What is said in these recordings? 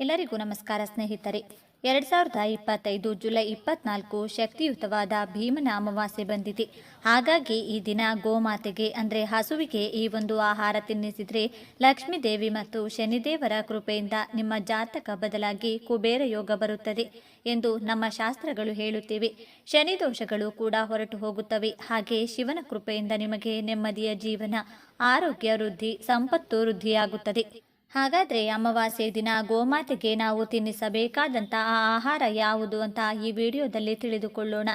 ಎಲ್ಲರಿಗೂ ನಮಸ್ಕಾರ ಸ್ನೇಹಿತರೆ. ಎರಡು ಸಾವಿರದ ಇಪ್ಪತ್ತೈದು ಜುಲೈ ಇಪ್ಪತ್ನಾಲ್ಕು ಶಕ್ತಿಯುತವಾದ ಭೀಮನ ಅಮಾವಾಸ್ಯೆ ಬಂದಿದೆ. ಹಾಗಾಗಿ ಈ ದಿನ ಗೋಮಾತೆಗೆ, ಅಂದರೆ ಹಸುವಿಗೆ ಈ ಒಂದು ಆಹಾರ ತಿನ್ನಿಸಿದರೆ ಲಕ್ಷ್ಮೀ ದೇವಿ ಮತ್ತು ಶನಿದೇವರ ಕೃಪೆಯಿಂದ ನಿಮ್ಮ ಜಾತಕ ಬದಲಾಗಿ ಕುಬೇರ ಯೋಗ ಬರುತ್ತದೆ ಎಂದು ನಮ್ಮ ಶಾಸ್ತ್ರಗಳು ಹೇಳುತ್ತಿವೆ. ಶನಿ ದೋಷಗಳು ಕೂಡ ಹೊರಟು ಹೋಗುತ್ತವೆ. ಹಾಗೆ ಶಿವನ ಕೃಪೆಯಿಂದ ನಿಮಗೆ ನೆಮ್ಮದಿಯ ಜೀವನ, ಆರೋಗ್ಯ ವೃದ್ಧಿ, ಸಂಪತ್ತು ವೃದ್ಧಿಯಾಗುತ್ತದೆ. ಹಾಗಾದರೆ ಅಮಾವಾಸ್ಯೆ ದಿನ ಗೋಮಾತೆಗೆ ನಾವು ತಿನ್ನಿಸಬೇಕಾದಂಥ ಆ ಆಹಾರ ಯಾವುದು ಅಂತ ಈ ವಿಡಿಯೋದಲ್ಲಿ ತಿಳಿದುಕೊಳ್ಳೋಣ.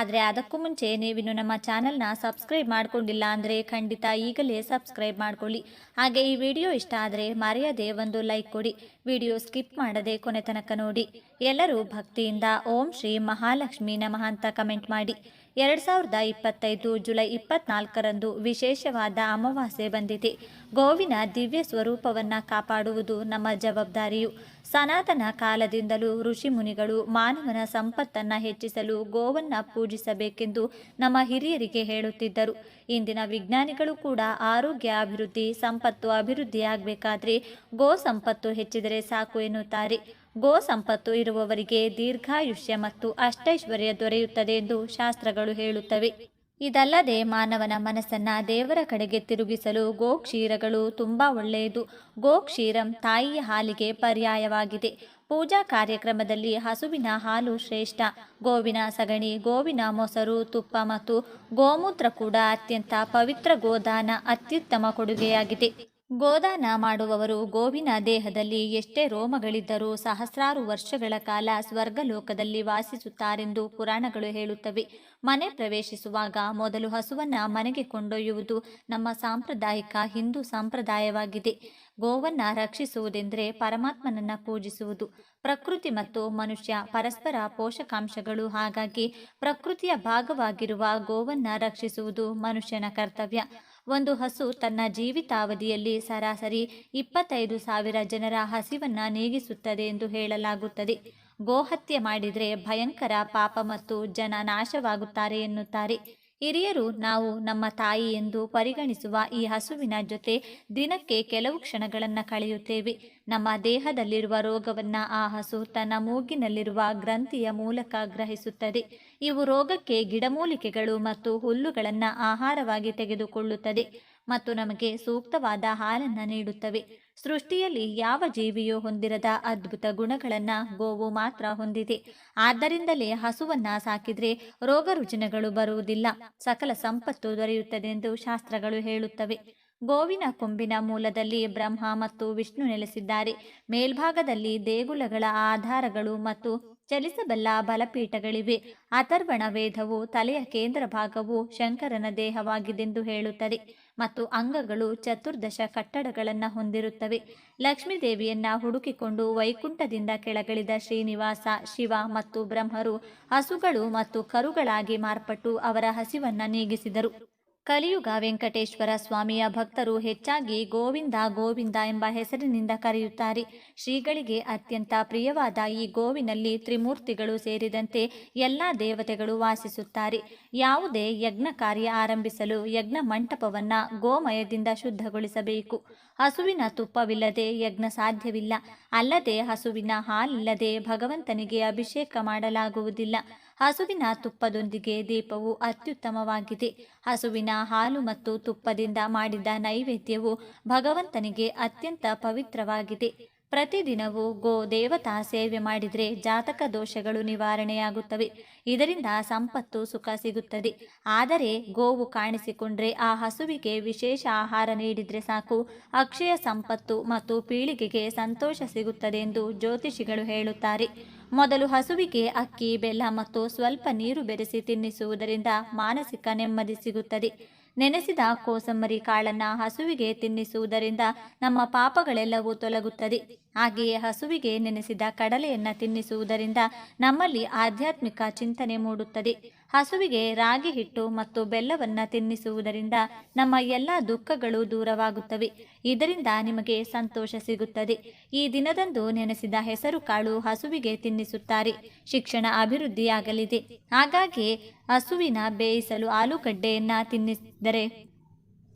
ಆದರೆ ಅದಕ್ಕೂ ಮುಂಚೆ ನೀವಿನ್ನು ನಮ್ಮ ಚಾನಲ್ನ ಸಬ್ಸ್ಕ್ರೈಬ್ ಮಾಡಿಕೊಂಡಿಲ್ಲ ಅಂದರೆ ಖಂಡಿತ ಈಗಲೇ ಸಬ್ಸ್ಕ್ರೈಬ್ ಮಾಡಿಕೊಳ್ಳಿ. ಹಾಗೆ ಈ ವಿಡಿಯೋ ಇಷ್ಟ ಆದರೆ ಮರೆಯದೆ ಒಂದು ಲೈಕ್ ಕೊಡಿ. ವಿಡಿಯೋ ಸ್ಕಿಪ್ ಮಾಡದೆ ಕೊನೆ ತನಕ ನೋಡಿ. ಎಲ್ಲರೂ ಭಕ್ತಿಯಿಂದ ಓಂ ಶ್ರೀ ಮಹಾಲಕ್ಷ್ಮಿ ನಮಃ ಅಂತ ಕಮೆಂಟ್ ಮಾಡಿ. ಎರಡು ಸಾವಿರದ ಇಪ್ಪತ್ತೈದು ಜುಲೈ ಇಪ್ಪತ್ನಾಲ್ಕರಂದು ವಿಶೇಷವಾದ ಅಮಾವಾಸ್ಯೆ ಬಂದಿದೆ. ಗೋವಿನ ದಿವ್ಯ ಸ್ವರೂಪವನ್ನು ಕಾಪಾಡುವುದು ನಮ್ಮ ಜವಾಬ್ದಾರಿಯು. ಸನಾತನ ಕಾಲದಿಂದಲೂ ಋಷಿಮುನಿಗಳು ಮಾನವನ ಸಂಪತ್ತನ್ನು ಹೆಚ್ಚಿಸಲು ಗೋವನ್ನು ಪೂಜಿಸಬೇಕೆಂದು ನಮ್ಮ ಹಿರಿಯರಿಗೆ ಹೇಳುತ್ತಿದ್ದರು. ಇಂದಿನ ವಿಜ್ಞಾನಿಗಳು ಕೂಡ ಆರೋಗ್ಯ ಅಭಿವೃದ್ಧಿ, ಸಂಪತ್ತು ಅಭಿವೃದ್ಧಿಯಾಗಬೇಕಾದ್ರೆ ಗೋ ಸಂಪತ್ತು ಹೆಚ್ಚಿದರೆ ಸಾಕು ಎನ್ನುತ್ತಾರೆ. ಗೋ ಸಂಪತ್ತು ಇರುವವರಿಗೆ ದೀರ್ಘಾಯುಷ್ಯ ಮತ್ತು ಅಷ್ಟೈಶ್ವರ್ಯ ದೊರೆಯುತ್ತದೆ ಎಂದು ಶಾಸ್ತ್ರಗಳು ಹೇಳುತ್ತವೆ. ಇದಲ್ಲದೆ ಮಾನವನ ಮನಸ್ಸನ್ನ ದೇವರ ಕಡೆಗೆ ತಿರುಗಿಸಲು ಗೋಕ್ಷೀರಗಳು ತುಂಬಾ ಒಳ್ಳೆಯದು. ಗೋಕ್ಷೀರಂ ತಾಯಿಯ ಹಾಲಿಗೆ ಪರ್ಯಾಯವಾಗಿದೆ. ಪೂಜಾ ಕಾರ್ಯಕ್ರಮದಲ್ಲಿ ಹಸುವಿನ ಹಾಲು ಶ್ರೇಷ್ಠ. ಗೋವಿನ ಸಗಣಿ, ಗೋವಿನ ಮೊಸರು, ತುಪ್ಪ ಮತ್ತು ಗೋಮೂತ್ರ ಕೂಡ ಅತ್ಯಂತ ಪವಿತ್ರ ಗೋದಾನ, ಅತ್ಯುತ್ತಮ ಕೊಡುಗೆಯಾಗಿದೆ. ಗೋದಾನ ಮಾಡುವವರು ಗೋವಿನ ದೇಹದಲ್ಲಿ ಎಷ್ಟೇ ರೋಮಗಳಿದ್ದರೂ ಸಹಸ್ರಾರು ವರ್ಷಗಳ ಕಾಲ ಸ್ವರ್ಗಲೋಕದಲ್ಲಿ ವಾಸಿಸುತ್ತಾರೆಂದು ಪುರಾಣಗಳು ಹೇಳುತ್ತವೆ. ಮನೆ ಪ್ರವೇಶಿಸುವಾಗ ಮೊದಲು ಹಸುವನ್ನ ಮನೆಗೆ ಕೊಂಡೊಯ್ಯುವುದು ನಮ್ಮ ಸಾಂಪ್ರದಾಯಿಕ ಹಿಂದೂ ಸಂಪ್ರದಾಯವಾಗಿದೆ. ಗೋವನ್ನ ರಕ್ಷಿಸುವುದೆಂದರೆ ಪರಮಾತ್ಮನನ್ನ ಪೂಜಿಸುವುದು. ಪ್ರಕೃತಿ ಮತ್ತು ಮನುಷ್ಯ ಪರಸ್ಪರ ಪೋಷಕಾಂಶಗಳು ಹಾಗಾಗಿ ಪ್ರಕೃತಿಯ ಭಾಗವಾಗಿರುವ ಗೋವನ್ನ ರಕ್ಷಿಸುವುದು ಮನುಷ್ಯನ ಕರ್ತವ್ಯ. ಒಂದು ಹಸು ತನ್ನ ಜೀವಿತಾವಧಿಯಲ್ಲಿ ಸರಾಸರಿ ಇಪ್ಪತ್ತೈದು ಸಾವಿರ ಜನರ ಹಸಿವನ್ನ ನೀಗಿಸುತ್ತದೆ ಎಂದು ಹೇಳಲಾಗುತ್ತದೆ. ಗೋಹತ್ಯೆ ಮಾಡಿದರೆ ಭಯಂಕರ ಪಾಪ ಮತ್ತು ಜನ ನಾಶವಾಗುತ್ತಾರೆ ಎನ್ನುತ್ತಾರೆ. ಹಿರಿಯರು ನಾವು ನಮ್ಮ ತಾಯಿ ಎಂದು ಪರಿಗಣಿಸುವ ಈ ಹಸುವಿನ ಜೊತೆ ದಿನಕ್ಕೆ ಕೆಲವು ಕ್ಷಣಗಳನ್ನು ಕಳೆಯುತ್ತೇವೆ. ನಮ್ಮ ದೇಹದಲ್ಲಿರುವ ರೋಗವನ್ನು ಆ ಹಸು ತನ್ನ ಮೂಗಿನಲ್ಲಿರುವ ಗ್ರಂಥಿಯ ಮೂಲಕ ಗ್ರಹಿಸುತ್ತದೆ. ಇವು ರೋಗಕ್ಕೆ ಗಿಡಮೂಲಿಕೆಗಳು ಮತ್ತು ಹುಲ್ಲುಗಳನ್ನು ಆಹಾರವಾಗಿ ತೆಗೆದುಕೊಳ್ಳುತ್ತದೆ ಮತ್ತು ನಮಗೆ ಸೂಕ್ತವಾದ ಹಾಲನ್ನು ನೀಡುತ್ತವೆ. ಸೃಷ್ಟಿಯಲ್ಲಿ ಯಾವ ಜೀವಿಯೂ ಹೊಂದಿರದ ಅದ್ಭುತ ಗುಣಗಳನ್ನು ಗೋವು ಮಾತ್ರ ಹೊಂದಿದೆ. ಆದ್ದರಿಂದಲೇ ಹಸುವನ್ನ ಸಾಕಿದ್ರೆ ರೋಗ ರುಜಿನಗಳು ಬರುವುದಿಲ್ಲ. ಸಕಲ ಸಂಪತ್ತು ದೊರೆಯುತ್ತದೆ ಎಂದು ಶಾಸ್ತ್ರಗಳು ಹೇಳುತ್ತವೆ. ಗೋವಿನ ಕೊಂಬಿನ ಮೂಲದಲ್ಲಿ ಬ್ರಹ್ಮ ಮತ್ತು ವಿಷ್ಣು ನೆಲೆಸಿದ್ದಾರೆ. ಮೇಲ್ಭಾಗದಲ್ಲಿ ದೇಗುಲಗಳ ಆಧಾರಗಳು ಮತ್ತು ಚಲಿಸಬಲ್ಲ ಬಲಪೀಠಗಳಿವೆ. ಅಥರ್ವಣ ವೇದವು ತಲೆಯ ಕೇಂದ್ರ ಭಾಗವು ಶಂಕರನ ದೇಹವಾಗಿದೆಂದು ಹೇಳುತ್ತದೆ ಮತ್ತು ಅಂಗಗಳು ಚತುರ್ದಶ ಕಟ್ಟಡಗಳನ್ನು ಹೊಂದಿರುತ್ತವೆ. ಲಕ್ಷ್ಮೀದೇವಿಯನ್ನ ಹುಡುಕಿಕೊಂಡು ವೈಕುಂಠದಿಂದ ಕೆಳಗಳಿದ ಶ್ರೀನಿವಾಸ, ಶಿವ ಮತ್ತು ಬ್ರಹ್ಮರು ಹಸುಗಳು ಮತ್ತು ಕರುಗಳಾಗಿ ಮಾರ್ಪಟ್ಟು ಅವರ ಹಸಿವನ್ನ ನೀಗಿಸಿದರು. ಕಲಿಯುಗ ವೆಂಕಟೇಶ್ವರ ಸ್ವಾಮಿಯ ಭಕ್ತರು ಹೆಚ್ಚಾಗಿ ಗೋವಿಂದ ಗೋವಿಂದ ಎಂಬ ಹೆಸರಿನಿಂದ ಕರೆಯುತ್ತಾರೆ. ಶ್ರೀಗಳಿಗೆ ಅತ್ಯಂತ ಪ್ರಿಯವಾದ ಈ ಗೋವಿನಲ್ಲಿ ತ್ರಿಮೂರ್ತಿಗಳು ಸೇರಿದಂತೆ ಎಲ್ಲ ದೇವತೆಗಳು ವಾಸಿಸುತ್ತಾರೆ. ಯಾವುದೇ ಯಜ್ಞ ಕಾರ್ಯ ಆರಂಭಿಸಲು ಯಜ್ಞ ಮಂಟಪವನ್ನ ಗೋಮಯದಿಂದ ಶುದ್ಧಗೊಳಿಸಬೇಕು. ಹಸುವಿನ ತುಪ್ಪವಿಲ್ಲದೆ ಯಜ್ಞ ಸಾಧ್ಯವಿಲ್ಲ. ಅಲ್ಲದೆ ಹಸುವಿನ ಹಾಲಿಲ್ಲದೆ ಭಗವಂತನಿಗೆ ಅಭಿಷೇಕ ಮಾಡಲಾಗುವುದಿಲ್ಲ. ಹಸುವಿನ ತುಪ್ಪದೊಂದಿಗೆ ದೀಪವು ಅತ್ಯುತ್ತಮವಾಗಿದೆ. ಹಸುವಿನ ಹಾಲು ಮತ್ತು ತುಪ್ಪದಿಂದ ಮಾಡಿದ ನೈವೇದ್ಯವು ಭಗವಂತನಿಗೆ ಅತ್ಯಂತ ಪವಿತ್ರವಾಗಿದೆ. ಪ್ರತಿದಿನವೂ ಗೋ ದೇವತಾ ಸೇವೆ ಮಾಡಿದರೆ ಜಾತಕ ದೋಷಗಳು ನಿವಾರಣೆಯಾಗುತ್ತವೆ. ಇದರಿಂದ ಸಂಪತ್ತು ಸುಖ ಸಿಗುತ್ತದೆ. ಆದರೆ ಗೋವು ಕಾಣಿಸಿಕೊಂಡ್ರೆ ಆ ಹಸುವಿಗೆ ವಿಶೇಷ ಆಹಾರ ನೀಡಿದರೆ ಸಾಕು. ಅಕ್ಷಯ ಸಂಪತ್ತು ಮತ್ತು ಪೀಳಿಗೆಗೆ ಸಂತೋಷ ಸಿಗುತ್ತದೆ ಎಂದು ಜ್ಯೋತಿಷಿಗಳು ಹೇಳುತ್ತಾರೆ. ಮೊದಲು ಹಸುವಿಗೆ ಅಕ್ಕಿ, ಬೆಲ್ಲ ಮತ್ತು ಸ್ವಲ್ಪ ನೀರು ಬೆರೆಸಿ ತಿನ್ನಿಸುವುದರಿಂದ ಮಾನಸಿಕ ನೆಮ್ಮದಿ ಸಿಗುತ್ತದೆ. ನೆನೆಸಿದ ಕೋಸಂಬರಿ ಕಾಳನ್ನ ಹಸುವಿಗೆ ತಿನ್ನಿಸುವುದರಿಂದ ನಮ್ಮ ಪಾಪಗಳೆಲ್ಲವೂ ತೊಲಗುತ್ತದೆ. ಹಾಗೆಯೇ ಹಸುವಿಗೆ ನೆನೆಸಿದ ಕಡಲೆಯನ್ನು ತಿನ್ನಿಸುವುದರಿಂದ ನಮ್ಮಲ್ಲಿ ಆಧ್ಯಾತ್ಮಿಕ ಚಿಂತನೆ ಮೂಡುತ್ತದೆ. ಹಸುವಿಗೆ ರಾಗಿ ಹಿಟ್ಟು ಮತ್ತು ಬೆಲ್ಲವನ್ನು ತಿನ್ನಿಸುವುದರಿಂದ ನಮ್ಮ ಎಲ್ಲ ದುಃಖಗಳು ದೂರವಾಗುತ್ತವೆ. ಇದರಿಂದ ನಿಮಗೆ ಸಂತೋಷ ಸಿಗುತ್ತದೆ. ಈ ದಿನದಂದು ನೆನೆಸಿದ ಹೆಸರು ಕಾಳು ಹಸುವಿಗೆ ತಿನ್ನಿಸುತ್ತಾರೆ. ಶಿಕ್ಷಣ ಅಭಿವೃದ್ಧಿಯಾಗಲಿದೆ. ಹಾಗಾಗಿ ಹಸುವಿನ ಬೇಯಿಸಲು ಆಲೂಗಡ್ಡೆಯನ್ನು ತಿನ್ನಿಸಿದರೆ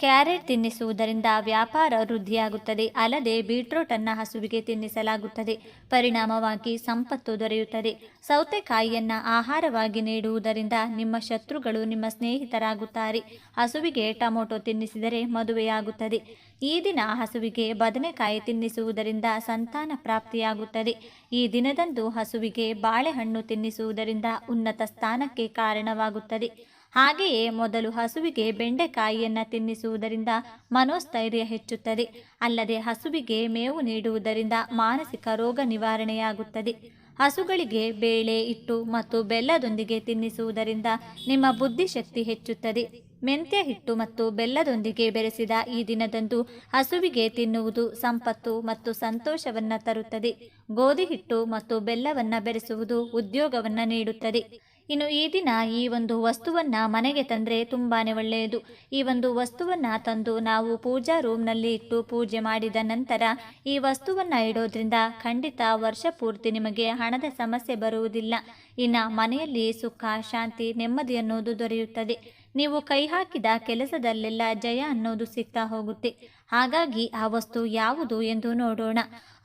ಕ್ಯಾರೆಟ್ ತಿನ್ನಿಸುವುದರಿಂದ ವ್ಯಾಪಾರ ವೃದ್ಧಿಯಾಗುತ್ತದೆ. ಅಲ್ಲದೆ ಬೀಟ್ರೂಟ್ ಅನ್ನ ಹಸುವಿಗೆ ತಿನ್ನಿಸಲಾಗುತ್ತದೆ. ಪರಿಣಾಮವಾಗಿ ಸಂಪತ್ತು ದೊರೆಯುತ್ತದೆ. ಸೌತೆಕಾಯಿಯನ್ನ ಆಹಾರವಾಗಿ ನೀಡುವುದರಿಂದ ನಿಮ್ಮ ಶತ್ರುಗಳು ನಿಮ್ಮ ಸ್ನೇಹಿತರಾಗುತ್ತಾರೆ. ಹಸುವಿಗೆ ಟೊಮೊಟೊ ತಿನ್ನಿಸಿದರೆ ಮದುವೆಯಾಗುತ್ತದೆ. ಈ ದಿನ ಹಸುವಿಗೆ ಬದನೆಕಾಯಿ ತಿನ್ನಿಸುವುದರಿಂದ ಸಂತಾನ ಪ್ರಾಪ್ತಿಯಾಗುತ್ತದೆ. ಈ ದಿನದಂದು ಹಸುವಿಗೆ ಬಾಳೆಹಣ್ಣು ತಿನ್ನಿಸುವುದರಿಂದ ಉನ್ನತ ಸ್ಥಾನಕ್ಕೆ ಕಾರಣವಾಗುತ್ತದೆ. ಹಾಗೆಯೇ ಮೊದಲು ಹಸುವಿಗೆ ಬೆಂಡೆಕಾಯಿಯನ್ನು ತಿನ್ನಿಸುವುದರಿಂದ ಮನೋಸ್ಥೈರ್ಯ ಹೆಚ್ಚುತ್ತದೆ. ಅಲ್ಲದೆ ಹಸುವಿಗೆ ಮೇವು ನೀಡುವುದರಿಂದ ಮಾನಸಿಕ ರೋಗ ನಿವಾರಣೆಯಾಗುತ್ತದೆ. ಹಸುಗಳಿಗೆ ಬೇಳೆ, ಇಟ್ಟು ಮತ್ತು ಬೆಲ್ಲದೊಂದಿಗೆ ತಿನ್ನಿಸುವುದರಿಂದ ನಿಮ್ಮ ಬುದ್ಧಿಶಕ್ತಿ ಹೆಚ್ಚುತ್ತದೆ. ಮೆಂತ್ಯ, ಹಿಟ್ಟು ಮತ್ತು ಬೆಲ್ಲದೊಂದಿಗೆ ಬೆರೆಸಿದ ಈ ದಿನದಂದು ಹಸುವಿಗೆ ತಿನ್ನುವುದು ಸಂಪತ್ತು ಮತ್ತು ಸಂತೋಷವನ್ನು ತರುತ್ತದೆ. ಗೋಧಿ, ಹಿಟ್ಟು ಮತ್ತು ಬೆಲ್ಲವನ್ನು ಬೆರೆಸುವುದು ಉದ್ಯೋಗವನ್ನು ನೀಡುತ್ತದೆ. ಇನ್ನು ಈ ದಿನ ಈ ಒಂದು ವಸ್ತುವನ್ನ ಮನೆಗೆ ತಂದರೆ ತುಂಬಾನೇ ಒಳ್ಳೆಯದು. ಈ ಒಂದು ವಸ್ತುವನ್ನ ತಂದು ನಾವು ಪೂಜಾ ರೂಮ್ನಲ್ಲಿ ಇಟ್ಟು ಪೂಜೆ ಮಾಡಿದ ನಂತರ ಈ ವಸ್ತುವನ್ನ ಇಡೋದ್ರಿಂದ ಖಂಡಿತ ವರ್ಷ ಪೂರ್ತಿ ನಿಮಗೆ ಹಣದ ಸಮಸ್ಯೆ ಬರುವುದಿಲ್ಲ. ಇನ್ನು ಮನೆಯಲ್ಲಿ ಸುಖ, ಶಾಂತಿ, ನೆಮ್ಮದಿ ಅನ್ನೋದು ದೊರೆಯುತ್ತದೆ. ನೀವು ಕೈ ಹಾಕಿದ ಕೆಲಸದಲ್ಲೆಲ್ಲ ಜಯ ಅನ್ನೋದು ಸಿಗ್ತಾ ಹೋಗುತ್ತೆ. ಹಾಗಾಗಿ ಆ ವಸ್ತು ಯಾವುದು ಎಂದು ನೋಡೋಣ.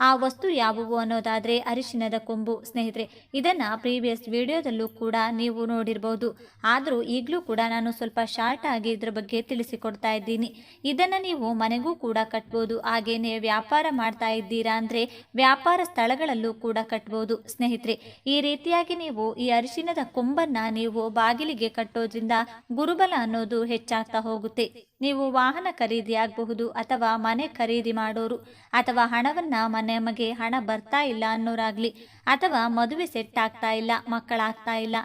ಆ ವಸ್ತು ಯಾವುವು ಅನ್ನೋದಾದರೆ ಅರಿಶಿನದ ಕೊಂಬು. ಸ್ನೇಹಿತರೆ, ಇದನ್ನು ಪ್ರೀವಿಯಸ್ ವಿಡಿಯೋದಲ್ಲೂ ಕೂಡ ನೀವು ನೋಡಿರ್ಬೋದು. ಆದರೂ ಈಗಲೂ ಕೂಡ ನಾನು ಸ್ವಲ್ಪ ಶಾರ್ಟ್ ಆಗಿ ಇದ್ರ ಬಗ್ಗೆ ತಿಳಿಸಿಕೊಡ್ತಾ ಇದ್ದೀನಿ. ಇದನ್ನು ನೀವು ಮನೆಗೂ ಕೂಡ ಕಟ್ಬೋದು. ಹಾಗೇನೆ ವ್ಯಾಪಾರ ಮಾಡ್ತಾ ಇದ್ದೀರಾ ಅಂದರೆ ವ್ಯಾಪಾರ ಸ್ಥಳಗಳಲ್ಲೂ ಕೂಡ ಕಟ್ಬೋದು. ಸ್ನೇಹಿತರೆ, ಈ ರೀತಿಯಾಗಿ ನೀವು ಈ ಅರಿಶಿನದ ಕೊಂಬನ್ನು ನೀವು ಬಾಗಿಲಿಗೆ ಕಟ್ಟೋದ್ರಿಂದ ಗುರುಬಲ ಅನ್ನೋದು ಹೆಚ್ಚಾಗ್ತಾ ಹೋಗುತ್ತೆ. ನೀವು ವಾಹನ ಖರೀದಿ ಆಗಬಹುದು ಅಥವಾ ಮನೆ ಖರೀದಿ ಮಾಡೋರು ಅಥವಾ ಹಣವನ್ನು ನಮಗೆ ಹಣ ಬರ್ತಾ ಇಲ್ಲ ಅನ್ನೋರಾಗಲಿ ಅಥವಾ ಮದುವೆ ಸೆಟ್ ಆಗ್ತಾ ಇಲ್ಲ, ಮಕ್ಕಳಾಗ್ತಾ ಇಲ್ಲ,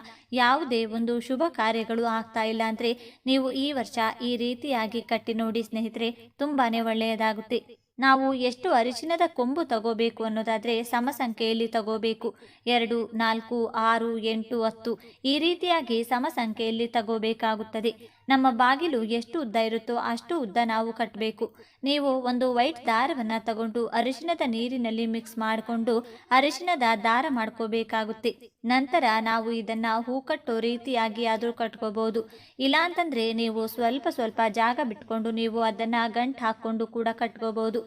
ಯಾವುದೇ ಒಂದು ಶುಭ ಕಾರ್ಯಗಳು ಆಗ್ತಾ ಇಲ್ಲ ಅಂದರೆ ನೀವು ಈ ವರ್ಷ ಈ ರೀತಿಯಾಗಿ ಕಟ್ಟಿ ನೋಡಿ ಸ್ನೇಹಿತರೆ ತುಂಬಾ ಒಳ್ಳೆಯದಾಗುತ್ತೆ. ನಾವು ಎಷ್ಟು ಅರಿಶಿನದ ಕೊಂಬು ತಗೋಬೇಕು ಅನ್ನೋದಾದರೆ ಸಮ ಸಂಖ್ಯೆಯಲ್ಲಿ ತಗೋಬೇಕು. ಎರಡು, ನಾಲ್ಕು, ಆರು, ಎಂಟು, ಹತ್ತು ಈ ರೀತಿಯಾಗಿ ಸಮ ಸಂಖ್ಯೆಯಲ್ಲಿ ತಗೋಬೇಕಾಗುತ್ತದೆ. ನಮ್ಮ ಬಾಗಿಲು ಎಷ್ಟು ಉದ್ದ ಇರುತ್ತೋ ಅಷ್ಟು ಉದ್ದ ನಾವು ಕಟ್ಟಬೇಕು. ನೀವು ಒಂದು ವೈಟ್ ದಾರವನ್ನು ತಗೊಂಡು ಅರಿಶಿನದ ನೀರಿನಲ್ಲಿ ಮಿಕ್ಸ್ ಮಾಡಿಕೊಂಡು ಅರಿಶಿನದ ದಾರ ಮಾಡ್ಕೋಬೇಕಾಗುತ್ತೆ. ನಂತರ ನಾವು ಇದನ್ನು ಹೂ ಕಟ್ಟೋ ರೀತಿಯಾಗಿ ಆದರೂ ಕಟ್ಕೋಬಹುದು ಇಲ್ಲಾಂತಂದರೆ ನೀವು ಸ್ವಲ್ಪ ಸ್ವಲ್ಪ ಜಾಗ ಬಿಟ್ಕೊಂಡು ನೀವು ಅದನ್ನು ಗಂಟು ಹಾಕ್ಕೊಂಡು ಕೂಡ ಕಟ್ಕೋಬಹುದು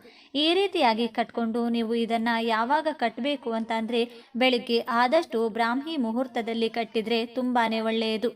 ಈ ರೀತಿಯಾಗಿ ಕಟ್ಕೊಂಡು ನೀವು ಇದನ್ನು ಯಾವಾಗ ಕಟ್ಟಬೇಕು ಅಂತಂದರೆ ಬೆಳಿಗ್ಗೆ ಆದಷ್ಟು ಬ್ರಾಹ್ಮಿ ಮುಹೂರ್ತದಲ್ಲಿ ಕಟ್ಟಿದರೆ ತುಂಬಾ ಒಳ್ಳೆಯದು.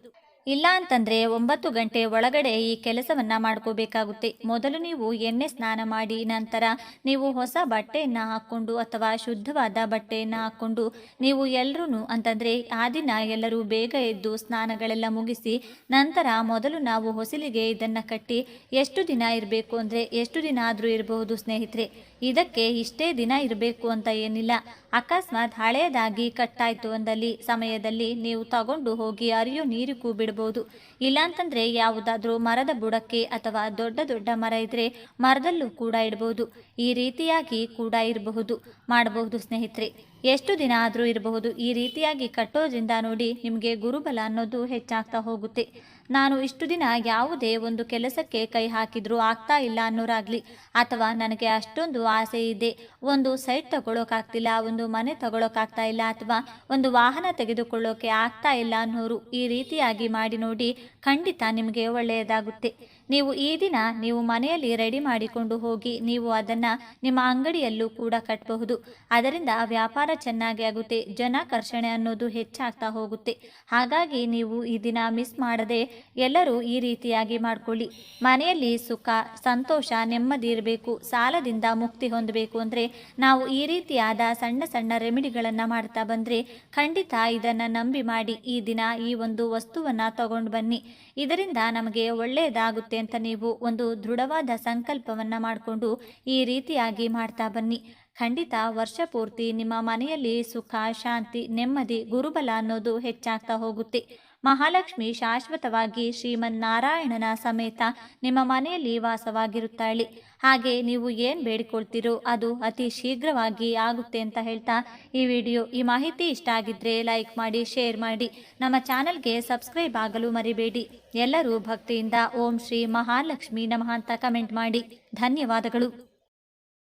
ಇಲ್ಲ ಅಂತಂದ್ರೆ ಒಂಬತ್ತು ಗಂಟೆ ಒಳಗಡೆ ಈ ಕೆಲಸವನ್ನು ಮಾಡ್ಕೋಬೇಕಾಗುತ್ತೆ. ಮೊದಲು ನೀವು ಎಣ್ಣೆ ಸ್ನಾನ ಮಾಡಿ, ನಂತರ ನೀವು ಹೊಸ ಬಟ್ಟೆಯನ್ನು ಹಾಕ್ಕೊಂಡು ಅಥವಾ ಶುದ್ಧವಾದ ಬಟ್ಟೆಯನ್ನು ಹಾಕ್ಕೊಂಡು ನೀವು ಎಲ್ಲರೂ ಅಂತಂದರೆ ಆ ದಿನ ಎಲ್ಲರೂ ಬೇಗ ಎದ್ದು ಸ್ನಾನಗಳೆಲ್ಲ ಮುಗಿಸಿ, ನಂತರ ಮೊದಲು ನಾವು ಹೊಸಲಿಗೆ ಇದನ್ನು ಕಟ್ಟಿ ಎಷ್ಟು ದಿನ ಇರಬೇಕು ಅಂದರೆ ಎಷ್ಟು ದಿನ ಆದರೂ ಇರಬಹುದು ಸ್ನೇಹಿತರೆ. ಇದಕ್ಕೆ ಇಷ್ಟೇ ದಿನ ಇರಬೇಕು ಅಂತ ಏನಿಲ್ಲ. ಅಕಸ್ಮಾತ್ ಹಳೆಯದಾಗಿ ಕಟ್ಟಾಯಿತು ಅಂದಲ್ಲಿ ಸಮಯದಲ್ಲಿ ನೀವು ತಗೊಂಡು ಹೋಗಿ ಅರಿಯೋ ನೀರಿಗೂ ಬಿಡ್ಬೋದು ಇಲ್ಲಾಂತಂದರೆ ಯಾವುದಾದ್ರೂ ಮರದ ಬುಡಕ್ಕೆ ಅಥವಾ ದೊಡ್ಡ ದೊಡ್ಡ ಮರ ಇದ್ರೆ ಮರದಲ್ಲೂ ಕೂಡ ಇಡಬಹುದು. ಈ ರೀತಿಯಾಗಿ ಕೂಡ ಇರಬಹುದು. ಮಾಡಬಹುದು ಸ್ನೇಹಿತರೆ. ಎಷ್ಟು ದಿನ ಆದರೂ ಇರಬಹುದು ಈ ರೀತಿಯಾಗಿ ಕಟ್ಟೋದ್ರಿಂದ ನೋಡಿ ನಿಮಗೆ ಗುರುಬಲ ಅನ್ನೋದು ಹೆಚ್ಚಾಗ್ತಾ ಹೋಗುತ್ತೆ. ನಾನು ಇಷ್ಟು ದಿನ ಯಾವುದೇ ಒಂದು ಕೆಲಸಕ್ಕೆ ಕೈ ಹಾಕಿದರೂ ಆಗ್ತಾ ಇಲ್ಲ ಅನ್ನೋರಾಗಲಿ. ಅಥವಾ ನನಗೆ ಅಷ್ಟೊಂದು ಆಸೆ ಇದೆ. ಒಂದು ಸೈಟ್ ತಗೊಳ್ಳೋಕ್ಕಾಗ್ತಿಲ್ಲ ಒಂದು ಮನೆ ತಗೊಳ್ಳೋಕ್ಕಾಗ್ತಾ ಇಲ್ಲ ಅಥವಾ ಒಂದು ವಾಹನ ತೆಗೆದುಕೊಳ್ಳೋಕೆ ಆಗ್ತಾ ಇಲ್ಲ ಅನ್ನೋರು ಈ ರೀತಿಯಾಗಿ ಮಾಡಿ ನೋಡಿ ಖಂಡಿತ ನಿಮಗೆ ಒಳ್ಳೆಯದಾಗುತ್ತೆ. ನೀವು ಈ ದಿನ ನೀವು ಮನೆಯಲ್ಲಿ ರೆಡಿ ಮಾಡಿಕೊಂಡು ಹೋಗಿ ನೀವು ಅದನ್ನು ನಿಮ್ಮ ಅಂಗಡಿಯಲ್ಲೂ ಕೂಡ ಕಟ್ಟಬಹುದು ಅದರಿಂದ ವ್ಯಾಪಾರ ಚೆನ್ನಾಗಿ ಆಗುತ್ತೆ ಜನಾಕರ್ಷಣೆ ಅನ್ನೋದು ಹೆಚ್ಚಾಗ್ತಾ ಹೋಗುತ್ತೆ. ಹಾಗಾಗಿ ನೀವು ಈ ದಿನ ಮಿಸ್ ಮಾಡದೆ ಎಲ್ಲರೂ ಈ ರೀತಿಯಾಗಿ ಮಾಡಿಕೊಳ್ಳಿ. ಮನೆಯಲ್ಲಿ ಸುಖ, ಸಂತೋಷ, ನೆಮ್ಮದಿ ಇರಬೇಕು, ಸಾಲದಿಂದ ಮುಕ್ತಿ ಹೊಂದಬೇಕು ಅಂದರೆ ನಾವು ಈ ರೀತಿಯಾದ ಸಣ್ಣ ಸಣ್ಣ ರೆಮಿಡಿಗಳನ್ನು ಮಾಡ್ತಾ ಬಂದರೆ ಖಂಡಿತ ಇದನ್ನು ನಂಬಿ ಮಾಡಿ ಈ ದಿನ ಈ ಒಂದು ವಸ್ತುವನ್ನು ತಗೊಂಡು ಬನ್ನಿ. ಇದರಿಂದ ನಮಗೆ ಒಳ್ಳೆಯದಾಗುತ್ತೆ ಅಂತ ನೀವು ಒಂದು ದೃಢವಾದ ಸಂಕಲ್ಪವನ್ನು ಮಾಡಿಕೊಂಡು ಈ ರೀತಿಯಾಗಿ ಮಾಡ್ತಾ ಬನ್ನಿ. ಖಂಡಿತ ವರ್ಷ ಪೂರ್ತಿ ನಿಮ್ಮ ಮನೆಯಲ್ಲಿ ಸುಖ, ಶಾಂತಿ, ನೆಮ್ಮದಿ, ಗುರುಬಲ ಅನ್ನೋದು ಹೆಚ್ಚಾಗ್ತಾ ಹೋಗುತ್ತೆ. ಮಹಾಲಕ್ಷ್ಮಿ ಶಾಶ್ವತವಾಗಿ ಶ್ರೀಮನ್ನಾರಾಯಣನ ಸಮೇತ ನಿಮ್ಮ ಮನೆಯಲ್ಲಿ ವಾಸವಾಗಿರುತ್ತಾಳೆ. ಹಾಗೆ ನೀವು ಏನು ಬೇಡಿಕೊಳ್ತೀರೋ ಅದು ಅತಿ ಶೀಘ್ರವಾಗಿ ಆಗುತ್ತೆ ಅಂತ ಹೇಳ್ತಾ ಈ ವಿಡಿಯೋ. ಈ ಮಾಹಿತಿ ಇಷ್ಟ ಆಗಿದ್ರೆ ಲೈಕ್ ಮಾಡಿ, ಶೇರ್ ಮಾಡಿ. ನಮ್ಮ ಚಾನಲ್ಗೆ ಸಬ್ಸ್ಕ್ರೈಬ್ ಆಗಲು ಮರಿಬೇಡಿ. ಎಲ್ಲರೂ ಭಕ್ತಿಯಿಂದ ಓಂ ಶ್ರೀ ಮಹಾಲಕ್ಷ್ಮಿ ನಮಃ ಅಂತ ಕಮೆಂಟ್ ಮಾಡಿ. ಧನ್ಯವಾದಗಳು.